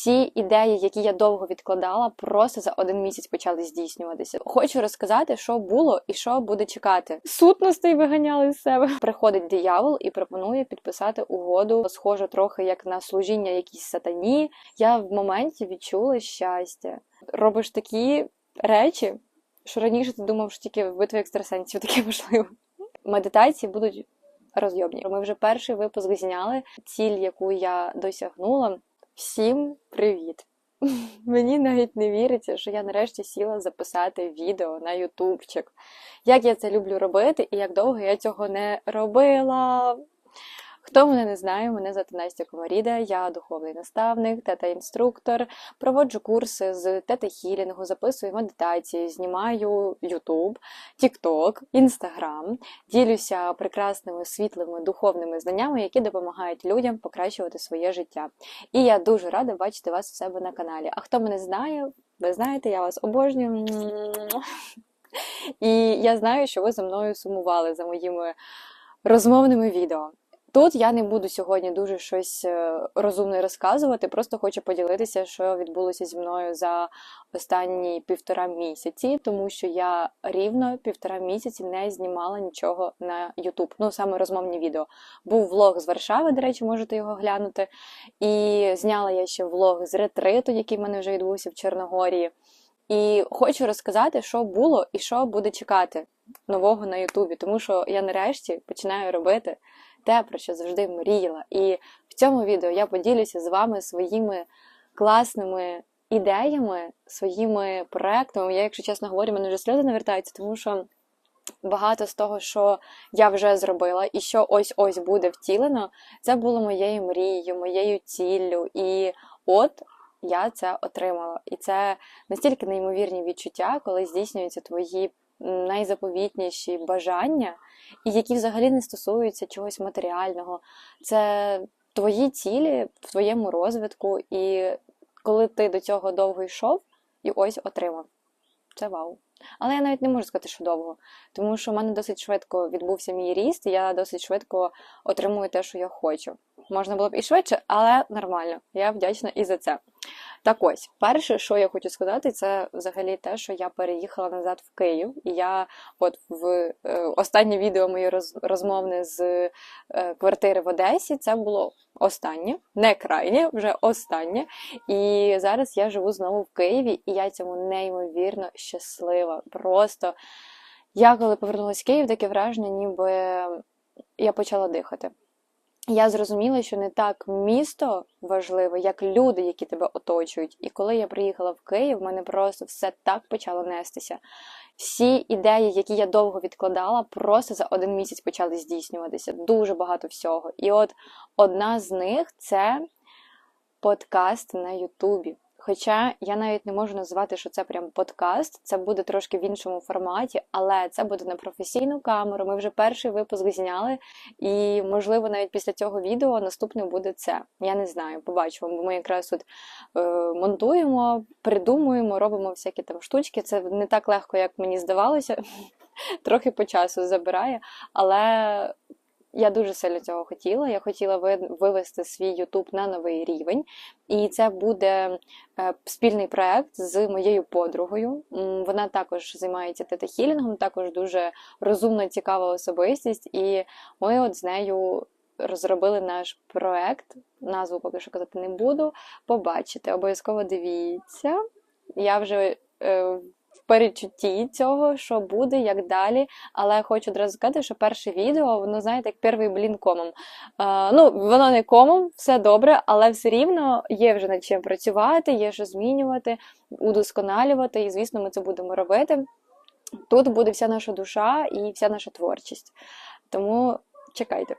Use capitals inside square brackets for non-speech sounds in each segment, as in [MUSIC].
всі ідеї, які я довго відкладала, просто за один місяць почали здійснюватися. Хочу розказати, що було і що буде чекати. Сутностей виганяли з себе. Приходить диявол і пропонує підписати угоду, схоже трохи як на служіння якійсь сатані. Я в моменті відчула щастя. Робиш такі речі, що раніше ти думав, що тільки в битві екстрасенсів таке можливо. [LAUGHS] Медитації будуть розйобні. Ми вже перший випуск зняли. Ціль, яку я досягнула. Всім привіт! [LAUGHS] Мені навіть не віриться, що я нарешті сіла записати відео на ютубчик. Як я це люблю робити і як довго я цього не робила. Хто мене не знає, мене звати Настя Комаріда, я духовний наставник, тета-інструктор, проводжу курси з тета-хілінгу, записую медитації, знімаю YouTube, TikTok, Instagram, ділюся прекрасними світлими духовними знаннями, які допомагають людям покращувати своє життя. І я дуже рада бачити вас у себе на каналі. А хто мене знає, ви знаєте, я вас обожнюю. І я знаю, що ви за мною сумували за моїми розмовними відео. Тут я не буду сьогодні дуже щось е, розумне розказувати, просто хочу поділитися, що відбулося зі мною за останні півтора місяці, тому що я рівно півтора місяці не знімала нічого на YouTube, ну саме розмовні відео. Був влог з Варшави, до речі, можете його глянути. І зняла я ще влог з ретриту, який в мене вже відбувся в Чорногорії. І хочу розказати, що було і що буде чекати нового на Ютубі, тому що я нарешті починаю робити те, про що завжди мріяла. І в цьому відео я поділюся з вами своїми класними ідеями, своїми проектами. Я, якщо чесно говорю, мене вже сльози навертаються, тому що. Багато з того, що я вже зробила, і що ось-ось буде втілено, це було моєю мрією, моєю ціллю. І от я це отримала. І це настільки неймовірні відчуття, коли здійснюються твої найзаповітніші бажання, і які взагалі не стосуються чогось матеріального. Це твої цілі в твоєму розвитку, і коли ти до цього довго йшов і ось отримав. Це вау. Але я навіть не можу сказати, що довго, тому що в мене досить швидко відбувся мій ріст, і я досить швидко отримую те, що я хочу. Можна було б і швидше, але нормально. Я вдячна і за це. Так ось, перше, що я хочу сказати, це взагалі те, що я переїхала назад в Київ, і я от в е, останнє відео моє роз, розмовне з е, квартири в Одесі, це було останнє, не крайнє, вже останнє. І зараз я живу знову в Києві, і я цьому неймовірно щаслива. Просто я коли повернулася в Київ, таке враження, ніби я почала дихати я зрозуміла, що не так місто важливе, як люди, які тебе оточують. І коли я приїхала в Київ, в мене просто все так почало нестися. Всі ідеї, які я довго відкладала, просто за один місяць почали здійснюватися. Дуже багато всього. І от одна з них це подкаст на Ютубі. Хоча я навіть не можу назвати, що це прям подкаст, це буде трошки в іншому форматі, але це буде на професійну камеру. Ми вже перший випуск зняли, і, можливо, навіть після цього відео наступне буде це. Я не знаю, побачимо, бо ми якраз тут е, монтуємо, придумуємо, робимо всякі там штучки. Це не так легко, як мені здавалося. [LAUGHS] Трохи по часу забирає, але я дуже сильно цього хотіла. Я хотіла вивести свій Ютуб на новий рівень, і це буде е, спільний проект з моєю подругою. Вона також займається тета-хілінгом, також дуже розумна, цікава особистість, і ми от з нею розробили наш проект. Назву поки що казати не буду. Побачите, обов'язково дивіться. Я вже е, перечутті цього, що буде, як далі. Але хочу одразу сказати, що перше відео, воно, знаєте, як перший блін комом. А, ну, воно не комом, все добре, але все рівно є вже над чим працювати, є що змінювати, удосконалювати, і, звісно, ми це будемо робити. Тут буде вся наша душа і вся наша творчість. Тому чекайте.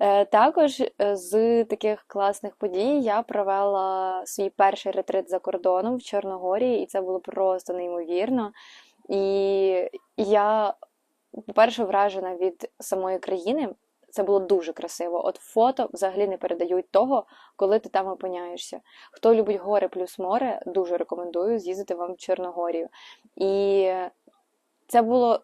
Е, також е, з таких класних подій я провела свій перший ретрит за кордоном в Чорногорії, і це було просто неймовірно. І я, по-перше, вражена від самої країни. Це було дуже красиво. От фото взагалі не передають того, коли ти там опиняєшся. Хто любить гори плюс море, дуже рекомендую з'їздити вам в Чорногорію. І це було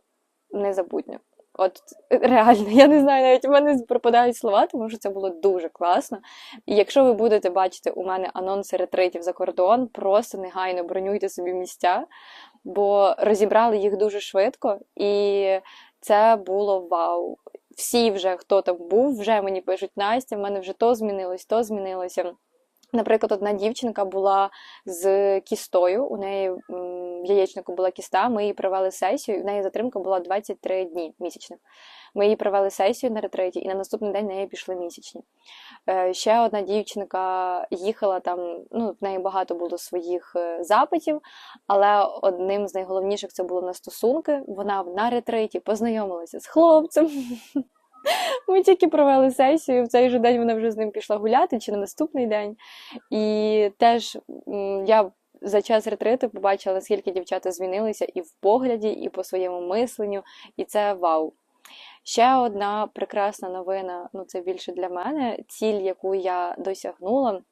незабутньо. От реально, я не знаю, навіть у мене пропадають слова, тому що це було дуже класно. І якщо ви будете бачити у мене анонси ретритів за кордон, просто негайно бронюйте собі місця, бо розібрали їх дуже швидко, і це було вау. Всі вже, хто там був, вже мені пишуть Настя, в мене вже то змінилось, то змінилося. Наприклад, одна дівчинка була з кістою, у неї в яєчнику була кіста, ми її провели сесію, і в неї затримка була 23 дні місячних. Ми її провели сесію на ретриті, і на наступний день в неї пішли місячні. Е, ще одна дівчинка їхала там, ну, в неї багато було своїх е, запитів, але одним з найголовніших це було на стосунки. Вона на ретриті познайомилася з хлопцем. [LAUGHS] Ми тільки провели сесію, в цей же день вона вже з ним пішла гуляти чи на наступний день. І теж я за час ретриту побачила, наскільки дівчата змінилися і в погляді, і по своєму мисленню, і це вау. Ще одна прекрасна новина, ну це більше для мене, ціль, яку я досягнула.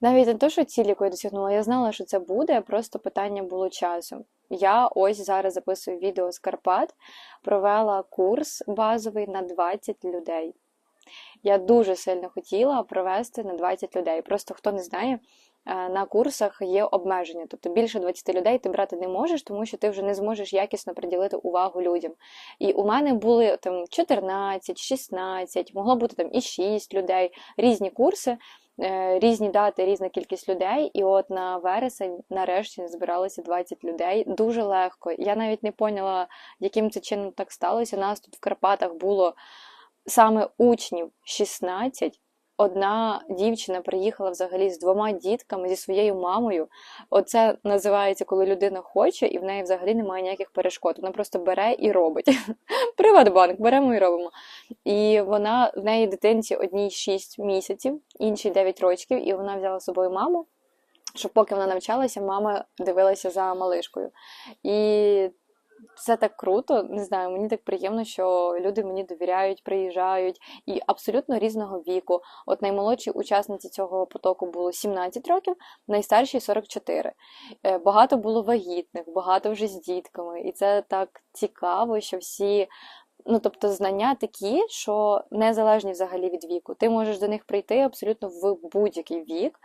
Навіть не те, що ціль, яку я досягнула, я знала, що це буде, просто питання було часу. Я ось зараз записую відео з Карпат, провела курс базовий на 20 людей. Я дуже сильно хотіла провести на 20 людей. Просто хто не знає, е, на курсах є обмеження. Тобто більше 20 людей ти брати не можеш, тому що ти вже не зможеш якісно приділити увагу людям. І у мене були там 14, 16, могло бути там і 6 людей, різні курси. Е, різні дати, різна кількість людей, і от на вересень нарешті збиралося 20 людей. Дуже легко. Я навіть не поняла, яким це чином так сталося. Нас тут в Карпатах було саме учнів 16. Одна дівчина приїхала взагалі з двома дітками, зі своєю мамою. Оце називається, коли людина хоче, і в неї взагалі немає ніяких перешкод. Вона просто бере і робить. [LAUGHS] Приватбанк, беремо і робимо. І вона в неї дитинці одній 6 місяців, іншій 9 років, і вона взяла з собою маму. Щоб поки вона навчалася, мама дивилася за малишкою. І це так круто, не знаю, мені так приємно, що люди мені довіряють, приїжджають і абсолютно різного віку. От наймолодшій учасниці цього потоку було 17 років, найстарші 44. Е, багато було вагітних, багато вже з дітками. І це так цікаво, що всі. Ну, тобто знання такі, що незалежні взагалі від віку. Ти можеш до них прийти абсолютно в будь-який вік.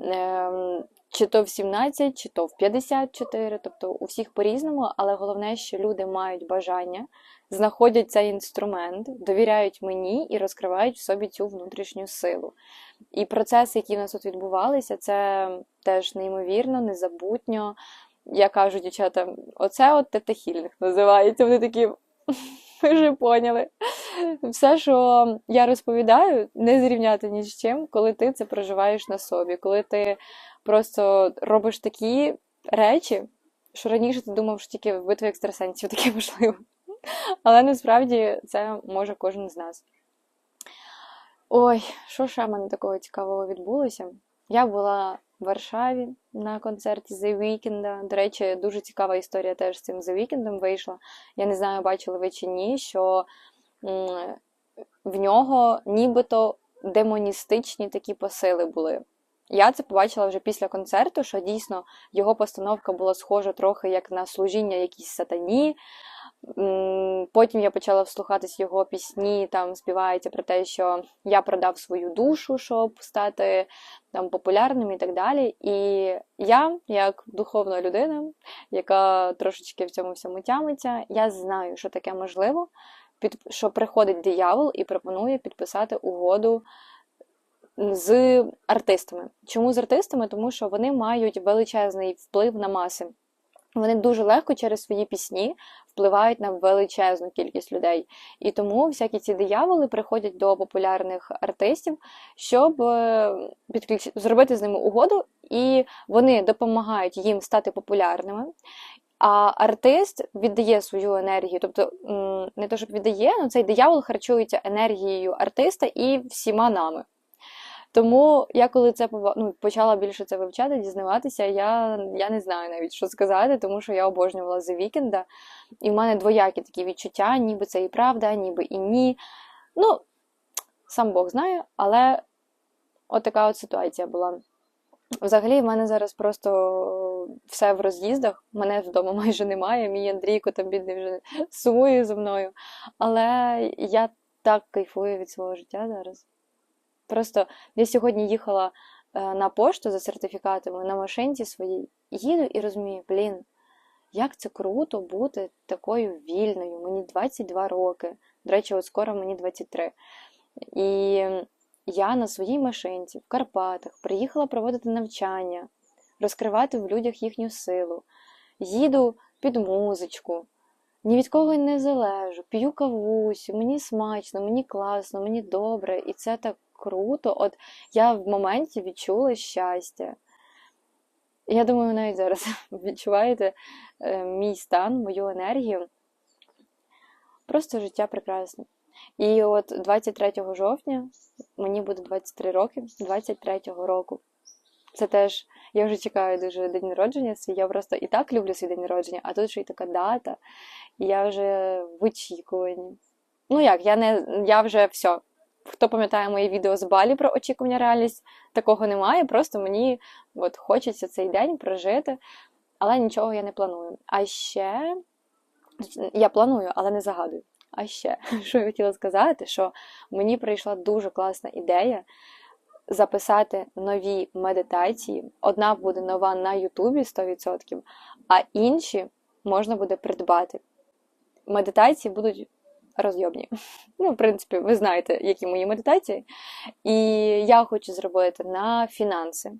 Ем, чи то в 17, чи то в 54, тобто у всіх по-різному, але головне, що люди мають бажання, знаходять цей інструмент, довіряють мені і розкривають в собі цю внутрішню силу. І процеси, які в нас тут відбувалися, це теж неймовірно, незабутньо. Я кажу, дівчата, оце от тетахільних називається. Вони такі, [LAUGHS] ви вже поняли. Все, що я розповідаю, не зрівняти ні з чим, коли ти це проживаєш на собі, коли ти просто робиш такі речі, що раніше ти думав, що тільки в битві екстрасенсів таке можливо. Але насправді це може кожен з нас. Ой, що ще мене такого цікавого відбулося? Я була Варшаві на концерті The Weeknd. До речі, дуже цікава історія теж з цим The Weeknd вийшла. Я не знаю, бачили ви чи ні, що в нього нібито демоністичні такі посили були. Я це побачила вже після концерту, що дійсно його постановка була схожа трохи як на служіння якійсь сатані. Потім я почала вслухатись його пісні, там співається про те, що я продав свою душу, щоб стати там популярним і так далі. І я, як духовна людина, яка трошечки в цьому всьому тямиться, я знаю, що таке можливо, під, що приходить диявол і пропонує підписати угоду з артистами. Чому з артистами? Тому що вони мають величезний вплив на маси. Вони дуже легко через свої пісні впливають на величезну кількість людей. І тому всякі ці дияволи приходять до популярних артистів, щоб е, підключ... зробити з ними угоду, і вони допомагають їм стати популярними. А артист віддає свою енергію, тобто не то, щоб віддає, але цей диявол харчується енергією артиста і всіма нами. Тому я коли це ну, почала більше це вивчати, дізнаватися, я я не знаю навіть, що сказати, тому що я обожнювала The Weeknd, і в мене двоякі такі відчуття, ніби це і правда, ніби і ні. Ну, сам Бог знає, але от така от ситуація була. Взагалі, в мене зараз просто все в роз'їздах. Мене вдома [LAUGHS] майже немає. Мій Андрійко там бідний вже сумує за мною. Але я так кайфую від свого життя зараз. Просто я сьогодні їхала е, на пошту за сертифікатами на машинці своїй, їду і розумію, блін, як це круто бути такою вільною. Мені 22 роки. До речі, от скоро мені 23. І я на своїй машинці в Карпатах приїхала проводити навчання, розкривати в людях їхню силу. Їду під музичку, ні від кого не залежу, п'ю кавусю, мені смачно, мені класно, мені добре, і це так круто. От я в моменті відчула щастя. Я думаю, навіть зараз [LAUGHS] відчуваєте е, мій стан, мою енергію. Просто життя прекрасне. І от 23 жовтня мені буде 23 роки, 23-го року. Це теж, я вже чекаю дуже день народження свій. Я просто і так люблю свій день народження, а тут ще й така дата, і я вже в очікуванні. Ну як, я не я вже все. Хто пам'ятає моє відео з Балі про очікування реальність, такого немає. Просто мені от, хочеться цей день прожити, але нічого я не планую. А ще я планую, але не загадую. А ще, [LAUGHS] що я хотіла сказати, що мені прийшла дуже класна ідея записати нові медитації. Одна буде нова на Ютубі 100%, а інші можна буде придбати. Медитації будуть розйобні. Ну, в принципі, ви знаєте, які мої медитації. І я хочу зробити на фінанси,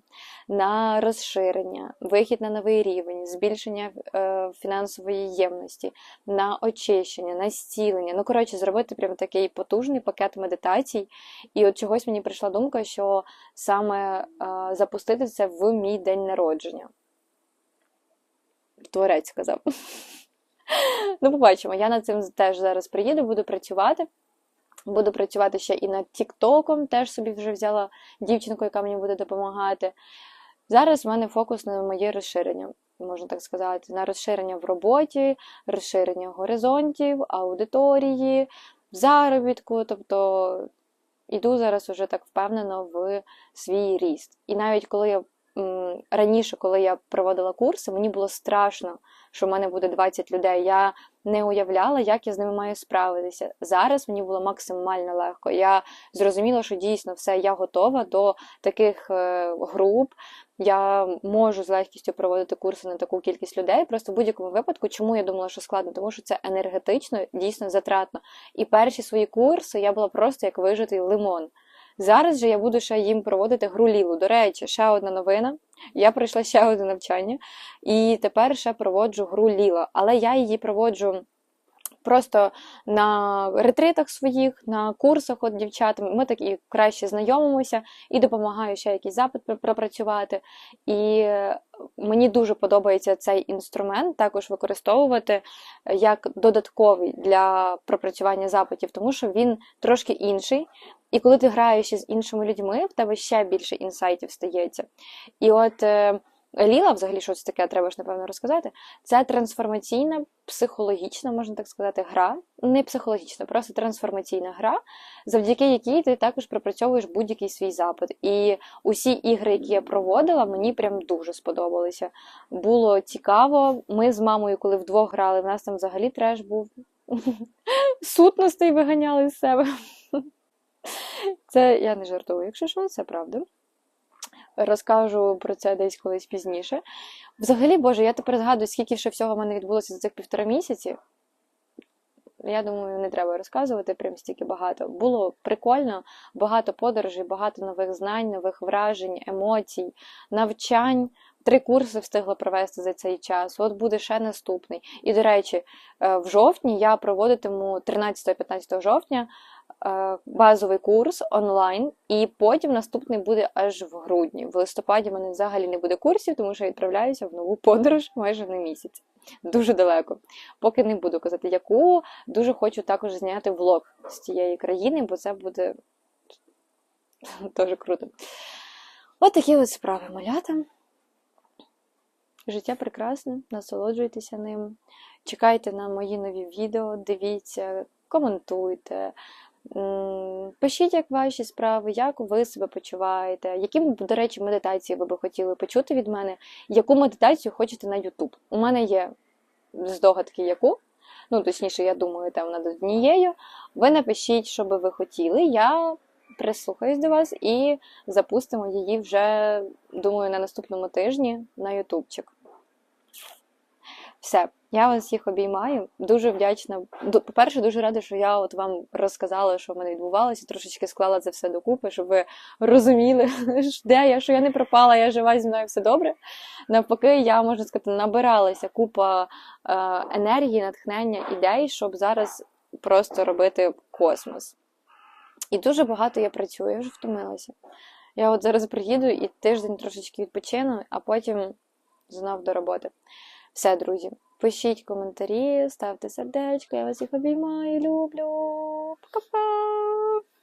на розширення, вихід на новий рівень, збільшення е, фінансової ємності, на очищення, на зцілення. Ну, коротше, зробити прям такий потужний пакет медитацій. І от чогось мені прийшла думка, що саме е, запустити це в мій день народження. Творець сказав. Ну, побачимо. Я над цим теж зараз приїду, буду працювати. Буду працювати ще і над Тіктоком, теж собі вже взяла дівчинку, яка мені буде допомагати. Зараз в мене фокус на моє розширення, можна так сказати, на розширення в роботі, розширення горизонтів, аудиторії, заробітку. Тобто йду зараз уже так впевнено в свій ріст. І навіть коли я раніше, коли я проводила курси, мені було страшно, що в мене буде 20 людей. Я не уявляла, як я з ними маю справитися. Зараз мені було максимально легко. Я зрозуміла, що дійсно все, я готова до таких е, груп. Я можу з легкістю проводити курси на таку кількість людей. Просто в будь-якому випадку, чому я думала, що складно, тому що це енергетично, дійсно затратно. І перші свої курси я була просто як вижитий лимон. Зараз же я буду ще їм проводити гру лілу. До речі, ще одна новина. Я пройшла ще одне навчання, і тепер ще проводжу гру ліла. Але я її проводжу. Просто на ретритах своїх, на курсах от дівчатами, ми так і краще знайомимося і допомагаю ще якийсь запит пропрацювати. І мені дуже подобається цей інструмент також використовувати як додатковий для пропрацювання запитів, тому що він трошки інший. І коли ти граєш із іншими людьми, в тебе ще більше інсайтів стається. І от е, Ліла, взагалі, що це таке, треба ж, напевно, розказати. Це трансформаційна, психологічна, можна так сказати, гра. Не психологічна, просто трансформаційна гра, завдяки якій ти також пропрацьовуєш будь-який свій запит. І усі ігри, які я проводила, мені прям дуже сподобалися. Було цікаво. Ми з мамою, коли вдвох грали, в нас там взагалі треш був. [LAUGHS] Сутностей виганяли з себе. [LAUGHS] Це я не жартую, якщо що, це правда. Розкажу про це десь колись пізніше. Взагалі, Боже, я тепер згадую, скільки ще всього в мене відбулося за цих півтора місяці. Я думаю, не треба розказувати прям стільки багато. Було прикольно, багато подорожей, багато нових знань, нових вражень, емоцій, навчань. Три курси встигла провести за цей час. От буде ще наступний. І, до речі, е, в жовтні я проводитиму 13-15 жовтня базовий курс онлайн, і потім наступний буде аж в грудні. В листопаді в мене взагалі не буде курсів, тому що я відправляюся в нову подорож майже на місяць. Дуже далеко. Поки не буду казати, яку дуже хочу також зняти влог з цієї країни, бо це буде дуже круто. От такі от справи малята. Життя прекрасне, насолоджуйтеся ним. Чекайте на мої нові відео, дивіться, коментуйте. М, Пишіть, як ваші справи, як ви себе почуваєте, які, до речі, медитації ви би хотіли почути від мене, яку медитацію хочете на YouTube. У мене є здогадки, яку. Ну, точніше, я думаю, там над однією. Ви напишіть, що би ви хотіли. Я прислухаюсь до вас і запустимо її вже, думаю, на наступному тижні на ютубчик. Все, я вас всіх обіймаю. Дуже вдячна. По-перше, дуже рада, що я от вам розказала, що в мене відбувалося, трошечки склала це все докупи, щоб ви розуміли, [LAUGHS] де я, що я не пропала, я жива зі мною все добре. Навпаки, я можна сказати, набиралася купа е, енергії, натхнення, ідей, щоб зараз просто робити космос. І дуже багато я працюю, я вже втомилася. Я от зараз приїду і тиждень трошечки відпочину, а потім знов до роботи. Все, друзі, пишіть коментарі, ставте сердечко, я вас їх обіймаю, люблю. Пока-па!